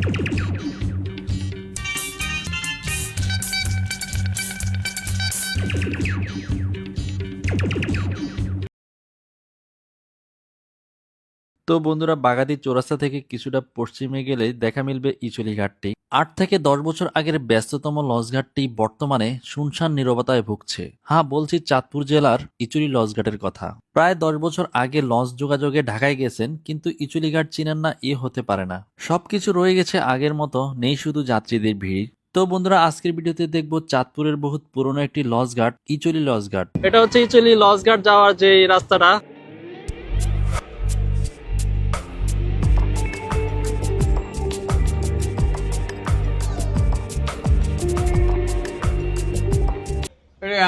Thank you. তো বন্ধুরা বাগাদি চৌরাস্তা থেকে কিছুটা পশ্চিমে গেলে দেখা মিলবে ইচুলি ঘাটটি। আট থেকে দশ বছর আগের ব্যস্ততম লঞ্চঘাটটি বর্তমানে শুনশান নীরবতায় ভুগছে। হ্যাঁ বলছি চাঁদপুর জেলার ইচুলি লঞ্চঘাটের কথা। প্রায় দশ বছর আগে লঞ্চ যোগাযোগে ঢাকায় গেছেন, কিন্তু ইচুলি ঘাট চিনেন না, এ হতে পারে না। সবকিছু রয়ে গেছে আগের মতো, নেই শুধু যাত্রীদের ভিড়। তো বন্ধুরা, আজকের ভিডিওতে দেখব চাঁদপুরের বহুত পুরনো একটি লঞ্চ ঘাট, ইচুলি লঞ্চ ঘাট। এটা হচ্ছে ইচুলি লঞ্চ ঘাট যাওয়ার যে রাস্তাটা।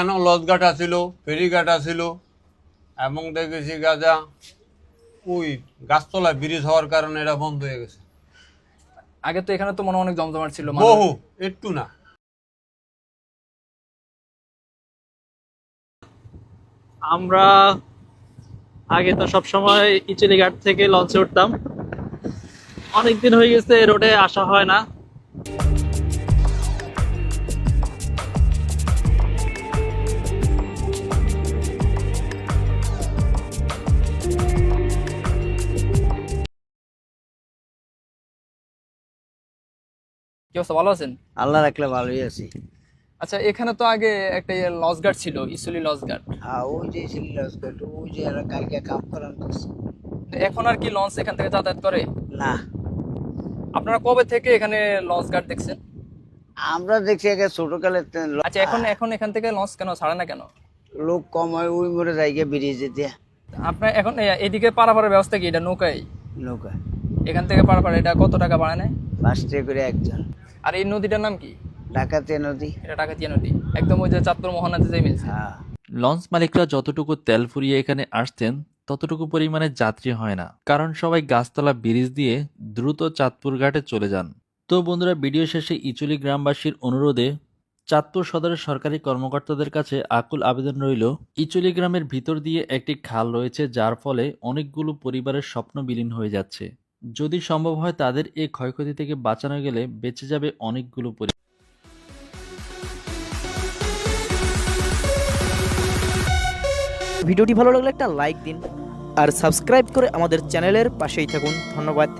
এন লজঘাট আছিল ফেরিঘাট আছিল এবং দেখেছি গাজা ওই গাছতলা ব্রিজ হওয়ার কারণে এটা বন্ধ হয়ে গেছে। আগে তো এখানে তো মনে অনেক জমজমাট ছিল বহু একটু না। আমরা আগে তো সব সময় ইচুলি ঘাট থেকে লঞ্চে উঠতাম। অনেকদিন হয়ে গেছে রোডে আসা হয় না। কি অবস্থা ভালো আছেন? আল্লাহ রাখলে ভালোই আছি। আচ্ছা এখানে তো আগে একটা লস গার্ড ছিল ইসুলি লস গার্ড হ্যাঁ ওই যে সিলিন্ডার ওই যে এরা কালকে কাম করান এখন আর কি লঞ্চ এখান থেকে যাতায়াত করে? না। আপনারা কবে থেকে এখানে লঞ্চ গার্ড দেখছেন? আমরা দেখছি আগে ছোটকালে আচ্ছা এখন এখন এখান থেকে লঞ্চ কেন? ছাড়ে না কেন? লোক কম হয় ওই মোড়ে জায়গা বেরিয়ে যেতে আপনার এখন এদিকে পারাপারের ব্যবস্থা কি? এটা নৌকায়? নৌকা এখান থেকে পারাপার এটা কত টাকা ভাড়া নেয়? পাঁচ টাকা করে একজন। আর এই নদীটার নাম কি? ডাকাতে নদী। এটা টাকাতিয়া নদী। একদম ওই যে চাঁদপুর মহানাতে যে মিলছে। হ্যাঁ। লঞ্চ মালিকরা যতটুকু তেল ফুরিয়ে এখানে আসতেন ততটুকু পরিমাণে যাত্রী হয় না। কারণ সবাই গাছতলা ব্রিজ দিয়ে দ্রুত চাঁদপুর ঘাটে চলে যান। তো বন্ধুরা ভিডিও শেষে ইচুলি গ্রামবাসীর অনুরোধে চাঁদপুর সদরের সরকারি কর্মকর্তাদের কাছে আকুল আবেদন রইল। ইচুলি গ্রামের ভিতর দিয়ে একটি খাল রয়েছে যার ফলে অনেকগুলো পরিবারের স্বপ্ন বিলীন হয়ে যাচ্ছে। যদি সম্ভব হয় তাদের এই ক্ষয়ক্ষতি থেকে বাঁচানো গেলে বেঁচে যাবে অনেকগুলো পরি ভিডিওটি ভালো লাগলে একটা লাইক দিন আর সাবস্ক্রাইব করে আমাদের চ্যানেলের পাশেই থাকুন। ধন্যবাদ।